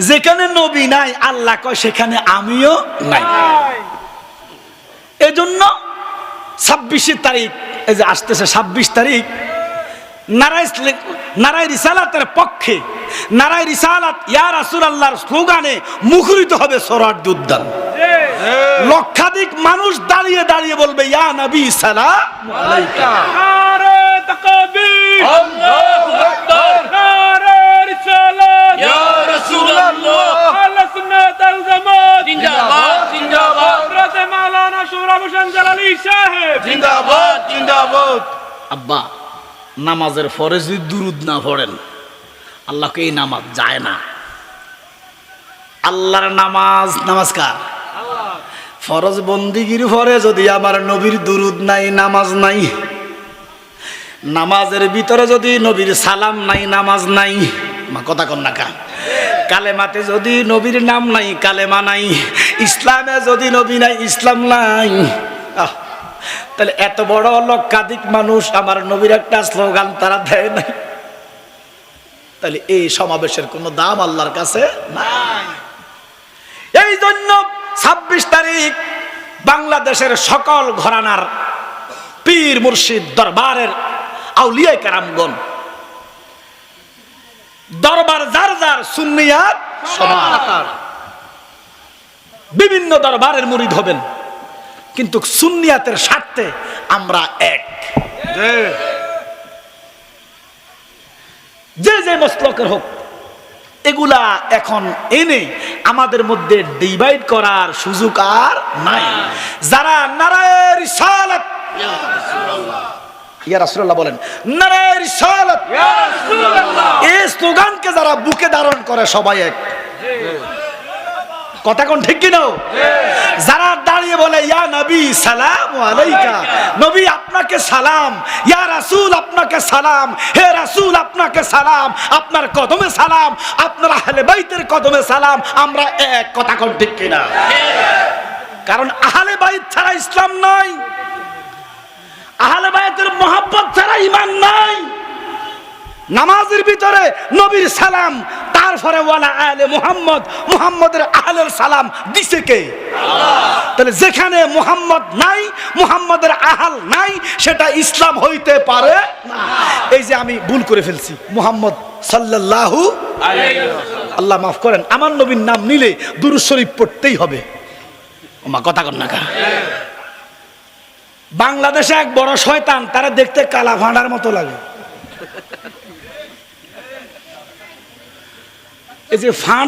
যেখানে নবী নাই আল্লাহ কয় সেখানে আমিও নাই। এজন্য ছাব্বিশে তারিখ এই যে আসতেছে ছাব্বিশ তারিখ নারায় নারায় রিসালাতের পক্ষে নারায় রিসালাত ইয়া রাসূল আল্লাহর স্লোগানে মুখরিত হবে উদ্যান লক্ষাধিক মানুষ দাঁড়িয়ে দাঁড়িয়ে বলবে ইয়া নবী সালাম আলাইকা নারে তাকবীর আল্লাহু আকবার নারে রিসালাত ইয়া রাসূলুল্লাহ আহলে সুন্নাত ওয়াল জামাত জিন্দাবাদ জিন্দাবাদ হযরত মাওলানা হোসেন জালালি সাহেব। জিন্দাবাদ জিন্দাবাদ। আব্বা নামাজের পরে যদি দুরুদ না পড়েন আল্লাহকে এই নামাজ যায় না। আল্লাহর নামাজ নমস্কার। ফরজ বন্দিগির পরে যদি আমার নবীর দুরুদ নাই নামাজ নাই নামাজের ভিতরে যদি নবীর সালাম নাই নামাজ নাই মা কথা কন না কা। কালেমাতে যদি নবীর নাম নাই, কালেমা নাই, ইসলামে যদি নবী নাই, ইসলাম নাই। তাহলে এত বড় লক্ষাধিক মানুষ আমার নবীর একটা স্লোগান তারা দেয় নাই। তাহলে এই সমাবেশের কোনো দাম আল্লাহর কাছে নাই। এই জন্য ছাব্বিশ তারিখ বাংলাদেশের সকল ঘরানার পীর মুর্শিদ দরবারের আউলিয়া কারামগণ দরবার যার যার সুন্নিয়াত সমান বিভিন্ন দরবারের মুরিদ হবেন কিন্তু সুন্নিয়াতের স্বার্থে আমরা এক। যে যে মস্তকের হোক এগুলা এখন এনে আমাদের মধ্যে ডিভাইড করার সুযোগ আর নাই। যারা নারায়ের রিসালাত ইয়া বলেন এই স্লোগানকে যারা বুকে ধারণ করে সবাই এক। কথা কোন ঠিক কিনা? যারা দাঁড়িয়ে বলে ইয়া নবী সালাম আলাইকা। নবী আপনাকে সালাম। ইয়া রাসূল আপনাকে সালাম। হে রাসূল আপনাকে সালাম। আপনার কদমে সালাম। আপনার আহলে বাইতের কদমে সালাম। আমরা এক। কথা কোন ঠিক কিনা? কারণ আহলে বাইত ছাড়া ইসলাম নাই। আহলে বাইতের মহব্বত ছাড়া ঈমান নাই। নামাজের ভিতরে নবীর সালাম তারপরে ওয়ালা আলে মুহাম্মদ মুহাম্মদের আহলের সালাম দিছে কে? তাহলে যেখানে মুহাম্মদ নাই মুহাম্মদের আহাল নাই সেটা ইসলাম হইতে পারে না। এই যে আমি ভুল করে ফেলছি মুহাম্মদ সাল্লাল্লাহু আল্লাহ মাফ করেন আমার নবীর নাম নিলে দুরুদ শরীফ পড়তেই হবে। ওমা কথা কর না কা। বাংলাদেশে এক বড় শয়তান তারা দেখতে কালা ভাঁড়ার মতো লাগে। এই যে ফাঁড়া